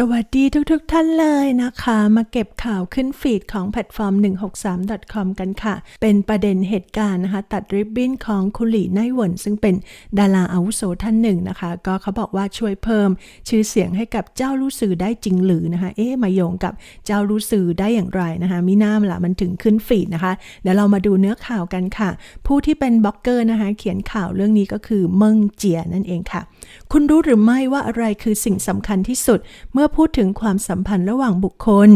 สวัสดีทุกๆทท่านเลยนะคะ มาเก็บข่าวขึ้นฟีดของแพลตฟอร์ม 163.com กันค่ะ เป็นประเด็นเหตุการณ์นะคะ ตัดริบบิ้นของคุณหลี่ไนหวนซึ่งเป็นดาราอาวุโสท่านหนึ่งนะคะ ก็เขาบอกว่าช่วยเพิ่ม ชื่อเสียงให้กับเจ้ารู้สื่อได้จริงหรือนะคะ เอ๊ะมาโยงกับเจ้ารู้สื่อได้อย่างไรนะคะมิน่ามละมันถึงขึ้นฟีดนะคะเดี๋ยวเรามาดูเนื้อข่าวกันค่ะ ผู้ที่เป็นบล็อกเกอร์นะคะ เขียนข่าวเรื่องนี้ก็คือเมิงเจียนั่นเองค่ะคุณรู้หรือไม่ว่าอะไรคือสิ่งสำคัญที่สุด เมื่อพูดถึงความสัมพันธ์ระหว่างบุคคล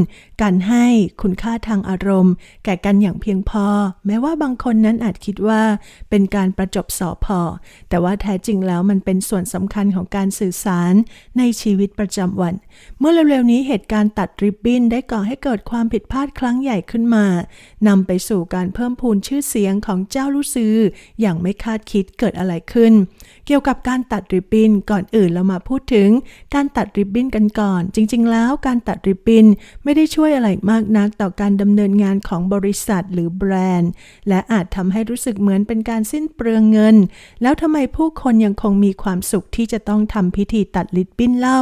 การให้คุณค่าทางอารมณ์ แก่กันอย่างเพียงพอ แม้ว่าบางคนนั้นอาจคิดว่าเป็นการประจบสอพอ แต่ว่าแท้จริงแล้วมันเป็นส่วนสำคัญของการสื่อสารในชีวิตประจำวัน เมื่อเร็วๆนี้เหตุการณ์ตัดริบบิ้นได้ก่อให้เกิดความผิดพลาดครั้งใหญ่ขึ้นมานำไปสู่การเพิ่มพูนชื่อเสียงของเจ้ารู้ซื้ออย่างไม่คาดคิดเกิดอะไรขึ้น เกี่ยวกับการตัดริบบิ้นก่อนอื่นเรามาพูดถึงการตัดริบบิ้นกันก่อน จริง ๆ แล้วการตัดริบบิ้นไม่ได้ช่วยอะไรมากนักต่อการดำเนินงานของบริษัทหรือแบรนด์ และอาจทำให้รู้สึกเหมือนเป็นการสิ้นเปลืองเงิน แล้วทำไมผู้คนยังคงมีความสุขที่จะต้องทำพิธีตัดริบบิ้นเล่า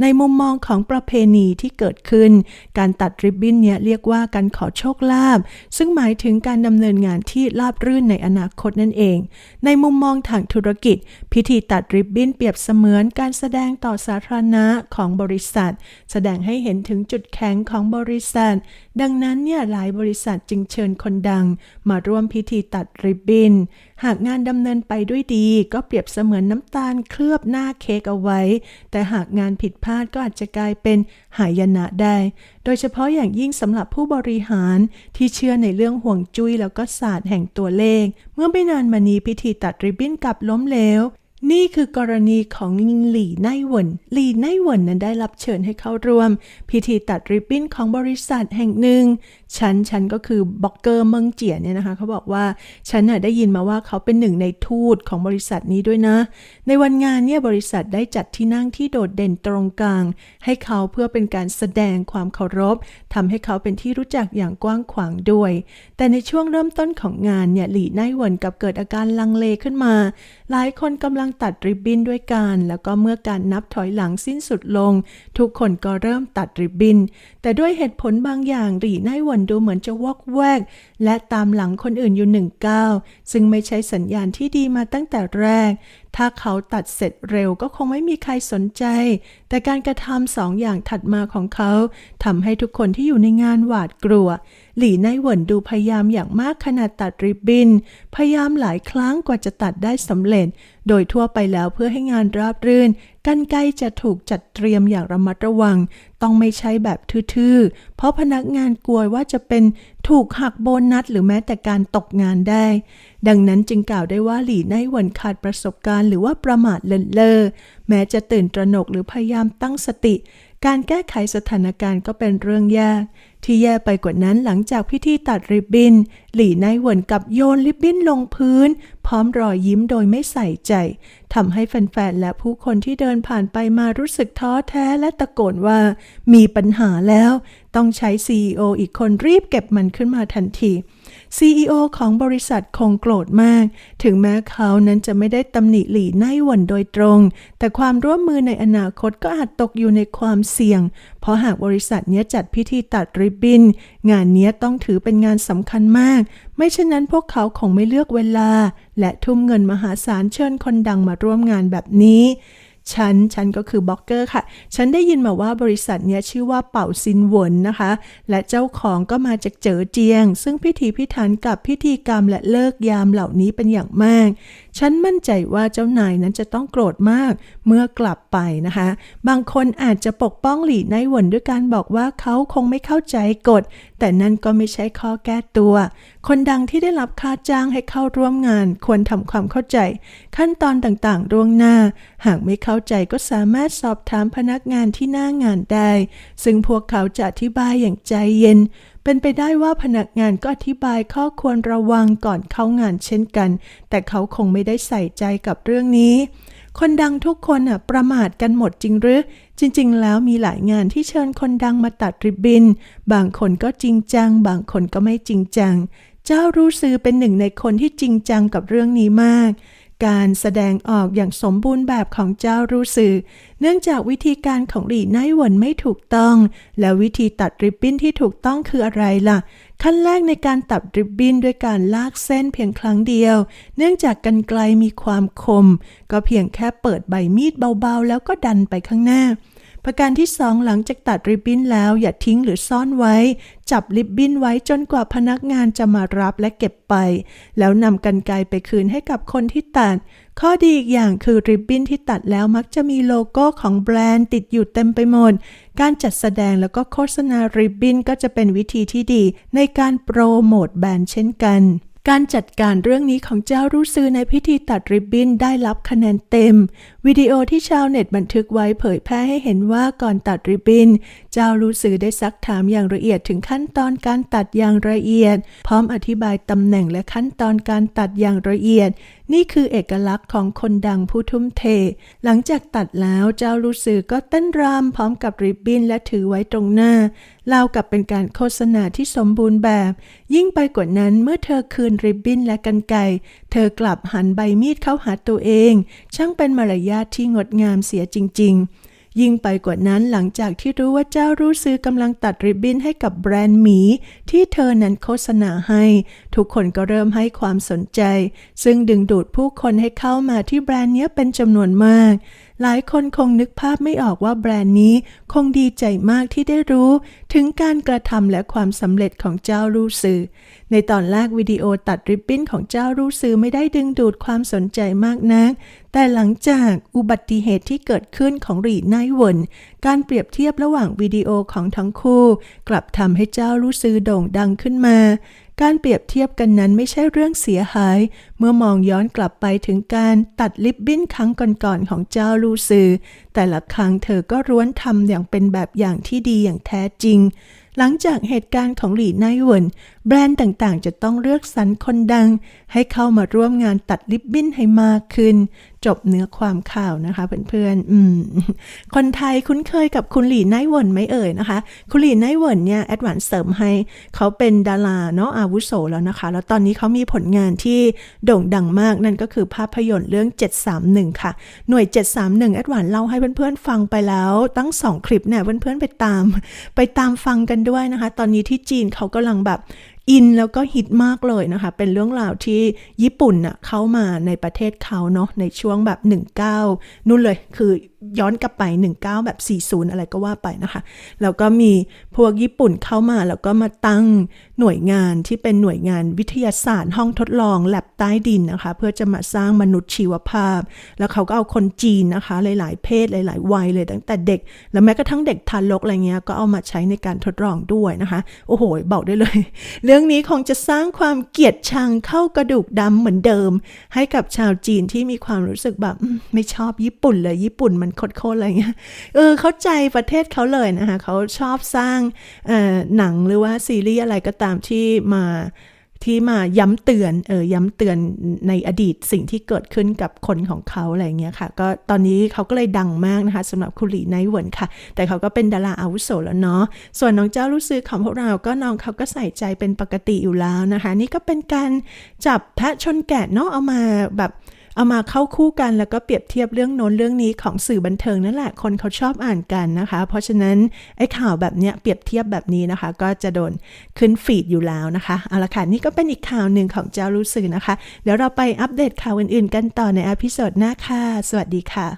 ในมุมมองของประเพณีที่เกิดขึ้น การตัดริบบิ้นเนี่ยเรียกว่าการขอโชคลาภซึ่งหมายถึงการดำเนินงานที่ราบรื่นในอนาคตนั่นเอง ในมุมมองทางธุรกิจ พิธีตัดริบบิ้นเปรียบเสมือนการแสดงต่อสาธารณะของบริษัท แสดงให้เห็นถึงจุดแข็งของบริษัท ดังนั้นเนี่ยหลายบริษัทจึงเชิญคนดัง มาร่วมพิธีตัดริบบิ้นหากงานดำเนินไปด้วยดี ก็เปรียบเสมือนน้ำตาลเคลือบหน้าเค้กเอาไว้ แต่หากงานผิดพลาดก็อาจจะกลายเป็นหายนะได้ โดยเฉพาะอย่างยิ่งสำหรับผู้บริหารที่เชื่อในเรื่องห่วงจุ้ยแล้วก็ศาสตร์แห่งตัวเลข เมื่อไม่นานมานี้พิธีตัดริบบิ้นกลับล้มเหลว นี่คือกรณีของหลี่ไนหวนหลี่ไนหวนนั้นได้รับเชิญให้เข้าร่วม พิธีตัดริบบิ้นของบริษัทแห่งหนึ่ง ฉันฉันก็คือบล็อกเกอร์เมิงเจียเนี่ยนะคะเขาบอกว่าฉันน่ะได้ยินมาว่าเขาเป็นหนึ่งในทูตของบริษัทนี้ด้วยนะ ในวันงานเนี่ยบริษัทได้จัดที่นั่งที่โดดเด่นตรงกลาง ให้เขาเพื่อเป็นการแสดงความเคารพทำให้เขาเป็นที่รู้จักอย่างกว้างขวางด้วย แต่ในช่วงเริ่มต้นของงานเนี่ยหลี่ไนหวนกับเกิดอาการลังเลขึ้นมา หลายคนกำลังตัดริบบิ้นด้วยกัน แล้วก็เมื่อการนับถอยหลังสิ้นสุดลง ทุกคนก็เริ่มตัดริบบิ้น แต่ด้วยเหตุผลบางอย่างหลี่ไนหวินดูเหมือนจะวอกแวก และตามหลังคนอื่นอยู่หนึ่งก้าวซึ่งไม่ใช่สัญญาณที่ดีมาตั้งแต่แรก ถ้าเขาตัดเสร็จเร็วก็คงไม่มีใครสนใจ แต่การกระทำสองอย่างถัดมาของเขาทำให้ทุกคนที่อยู่ในงานหวาดกลัว หลี่ไนเหวินดูพยายามอย่างมากขนาดตัดริบบิ้นพยายามหลายครั้งกว่าจะตัดได้สำเร็จ โดยทั่วไปแล้วเพื่อให้งานราบรื่น กันไกจะถูกจัดเตรียมอย่างระมัดระวัง ต้องไม่ใช่แบบทื่อๆ เพราะพนักงานกลัวว่าจะเป็นถูกหักโบนัสหรือแม้แต่การตกงานได้ ดังนั้นจึงกล่าวได้ว่าหลี่ไนหวันขาดประสบการณ์หรือว่าประมาทเลินเล่อแม้จะตื่นตระหนกหรือพยายามตั้งสติ การแก้ไขสถานการณ์ก็เป็นเรื่องยาก ที่แย่ไปกว่านั้นหลังจากพิธีตัดริบบิ้น หลี่ไนเหวนกับโยนริบบิ้นลงพื้น พร้อมรอยยิ้มโดยไม่ใส่ใจทำให้แฟนๆและผู้คนที่เดินผ่านไปมารู้สึกท้อแท้และตะโกนว่า มีปัญหาแล้ว ต้องใช้ CEO อีกคนรีบเก็บมันขึ้นมาทันที CEO ของบริษัทคงโกรธมาก ถึงแม้เขานั้นจะไม่ได้ตำหนิหลี่ไนหวันโดยตรง แต่ความร่วมมือในอนาคตก็อาจตกอยู่ในความเสี่ยง เพราะหากบริษัทนี้จัดพิธีตัดริบบิ้นงานนี้ต้องถือเป็นงานสำคัญมาก ไม่เช่นนั้นพวกเขาคงไม่เลือกเวลา และทุ่มเงินมหาศาลเชิญคนดังมาร่วมงานแบบนี้ ฉัน ฉันก็คือบล็อกเกอร์ค่ะ ฉันได้ยินมาว่าบริษัทเนี้ยชื่อว่าเป่าซินหวนนะคะ และเจ้าของก็มาจากเจ๋อเจียง ซึ่งพิธีพิถันกับพิธีกรรมและเลิกยามเหล่านี้เป็นอย่างมาก ฉันมั่นใจว่าเจ้านายนั้นจะต้องโกรธมากเมื่อกลับไปนะคะ บางคนอาจจะปกป้องหลี่ไนหวนด้วยการบอกว่าเขาคงไม่เข้าใจกฎ แต่นั่นก็ไม่ใช่ข้อแก้ตัว คนดังที่ได้รับค่าจ้างให้เข้าร่วมงาน ควรทำความเข้าใจ ขั้นตอนต่างๆล่วงหน้า หากไม่เข้าใจก็สามารถสอบถามพนักงานที่หน้างานได้ ซึ่งพวกเขาจะอธิบายอย่างใจเย็น เป็นไปได้ว่าพนักงานก็อธิบายข้อควรระวังก่อนเข้างานเช่นกัน แต่เขาคงไม่ได้ใส่ใจกับเรื่องนี้ คนดังทุกคนอะประมาทกันหมดจริงหรือ จริง ๆ แล้วมีหลายงานที่เชิญคนดังมาตัดริบบิน บางคนก็จริงจัง บางคนก็ไม่จริงจัง เจ้ารู้ซื้อเป็นหนึ่งในคนที่จริงจังกับเรื่องนี้มาก การแสดงออกอย่างสมบูรณ์แบบของเจ้ารู้สื่อเนื่องจากวิธีการของหลี่ไนหวนไม่ถูกต้อง แล้ววิธีตัดริบบิ้นที่ถูกต้องคืออะไรล่ะ ขั้นแรกในการตัดริบบิ้นด้วยการลากเส้นเพียงครั้งเดียว เนื่องจากกันไกลมีความคม ก็เพียงแค่เปิดใบมีดเบาๆ แล้วก็ดันไปข้างหน้า ประการที่สองหลังจากตัดริบบิ้นแล้วอย่าทิ้งหรือซ่อนไว้ จับริบบิ้นไว้จนกว่าพนักงานจะมารับและเก็บไป แล้วนำกันไกรไปคืนให้กับคนที่ตัด ข้อดีอีกอย่างคือริบบิ้นที่ตัดแล้วมักจะมีโลโก้ของแบรนด์ติดอยู่เต็มไปหมด การจัดแสดงแล้วก็โฆษณาริบบิ้นก็จะเป็นวิธีที่ดีในการโปรโมทแบรนด์เช่นกัน การจัดการเรื่องนี้ของเจ้ารู้ซื้อในพิธีตัดริบบิ้นได้รับคะแนนเต็ม วิดีโอที่ชาวเน็ตบันทึกไว้เผยแพร่ให้เห็นว่าก่อนตัดริบบิ้น เจ้ารู้ซื้อได้ซักถามอย่างละเอียดถึงขั้นตอนการตัดอย่างละเอียด พร้อมอธิบายตำแหน่งและขั้นตอนการตัดอย่างละเอียดนี่คือเอกลักษณ์ของคนดังผู้ทุ่มเท หลังจากตัดแล้วเจ้าลูซือกก็เต้นรำพร้อมกับริบบิ้นและถือไว้ตรงหน้าเล่ากับเป็นการโฆษณาที่สมบูรณ์แบบ ยิ่งไปกว่านั้นเมื่อเธอคืนริบบิ้นและกันไก่เธอกลับหันใบมีดเข้าหาตัวเอง ช่างเป็นมารยาทที่งดงามเสียจริง ๆ ยิ่งไปกว่านั้นหลังจากที่รู้ว่าเจ้ารู้ซื้อกำลังตัดริบบิ้นให้กับแบรนด์หมี ที่เธอนั้นโฆษณาให้ ทุกคนก็เริ่มให้ความสนใจ ซึ่งดึงดูดผู้คนให้เข้ามาที่แบรนด์เนี้ยเป็นจำนวนมาก หลายคนคงนึกภาพไม่ออกว่าแบรนด์นี้คงดีใจมากที่ได้รู้ ถึงการกระทำและความสำเร็จของเจ้ารู้สื่อในตอนแรกวิดีโอตัดริบบิ้นของเจ้ารู้สื่อไม่ได้ดึงดูดความสนใจมากนัก แต่หลังจากอุบัติเหตุที่เกิดขึ้นของรีไนหวนการเปรียบเทียบระหว่างวิดีโอของทั้งคู่ กลับทำให้เจ้ารู้สื่อโด่งดังขึ้นมา การเปรียบเทียบกันนั้นไม่ใช่เรื่องเสียหาย เมื่อมองย้อนกลับไปถึงการตัดลิบบิ้นครั้งก่อนๆของเจ้าลูซือ แต่ละครั้งเธอก็ร้วนทำอย่างเป็นแบบอย่างที่ดีอย่างแท้จริง หลังจากเหตุการณ์ของหลี่ไนหวนแบรนด์ต่างๆ จะต้องเลือกสรรคนดัง ให้เข้ามาร่วมงานตัดลิบบิ้นให้มากขึ้น จบเนื้อความข่าวนะคะเพื่อนๆอืมคนไทยคุ้นเคยกับคุณหลี่ไนหวนไหมเอ่ยนะคะ คุณหลี่ไนหวนเนี่ยแอดวานเสริมให้เขาเป็นดาราเนาะอาวุโสแล้วนะคะ แล้วตอนนี้เขามีผลงานที่โด่งดังมากนั่นก็คือภาพยนตร์เรื่อง 731 ค่ะ หน่วย 731แอดวานเล่าให้เพื่อนๆฟังไปแล้วตั้ง 2 คลิปเนี่ยเพื่อนๆไปตาม ไปตามฟังกันด้วยนะคะ ตอนนี้ที่จีนเขากำลังแบบ อินแล้วก็ฮิตมากเลยนะคะ เป็นเรื่องราวที่ญี่ปุ่นน่ะเข้ามาในประเทศเขาเนาะในช่วงแบบ 19 นู่นเลยคือย้อนกลับไป 19 แบบ 40 อะไรก็ว่าไปนะคะ แล้วก็มีพวกญี่ปุ่นเข้ามาแล้วก็มาตั้งหน่วยงานที่เป็นหน่วยงานวิทยาศาสตร์ ห้องทดลองแลบใต้ดินนะคะ เพื่อจะมาสร้างมนุษย์ชีวภาพ แล้วเขาก็เอาคนจีนนะคะ หลาย ๆ เพศหลาย ๆ วัยเลยตั้งแต่เด็ก แล้วแม้กระทั่งเด็กทารกอะไรเงี้ยก็เอามาใช้ในการทดลองด้วยนะคะ โอ้โหบอกได้เลยเรื่องนี้คงจะสร้างความเกลียดชังเข้ากระดูกดำเหมือนเดิม ให้กับชาวจีนที่มีความรู้สึกแบบไม่ชอบญี่ปุ่นเลยญี่ปุ่นมันโคตรๆอะไรเงี้ยเออเข้าใจประเทศเขาเลยนะคะเขาชอบสร้างเอ่อหนังหรือว่าซีรีส์อะไรก็ตามที่มา ที่มาย้ำเตือนเออย้ำเตือนในอดีตสิ่งที่เกิดขึ้นกับคนของเขาอะไรเงี้ยค่ะ ก็ตอนนี้เขาก็เลยดังมากนะคะสำหรับคุรีไนเหวินค่ะ แต่เขาก็เป็นดาราอาวุโสแล้วเนาะส่วนน้องเจ้ารู้สึกของพวกเราก็น้องเขาก็ใส่ใจเป็นปกติอยู่แล้วนะคะ นี่ก็เป็นการจับแพะชนแกะเนาะเอามาแบบ เอามาเข้าคู่กันแล้วก็เปรียบเทียบเรื่องโน้นเรื่องนี้ของสื่อบันเทิงนั่นแหละคนเขาชอบอ่านกันนะคะ เพราะฉะนั้นไอ้ข่าวแบบเนี้ยเปรียบเทียบแบบนี้นะคะ ก็จะโดนขึ้นฟีดอยู่แล้วนะคะเอาละค่ะนี่ก็เป็นอีกข่าวหนึ่งของเจ้ารู้สื่อนะคะ เดี๋ยวเราไปอัปเดตข่าวอื่นๆ กันต่อในอพิโซดหน้าค่ะสวัสดีค่ะ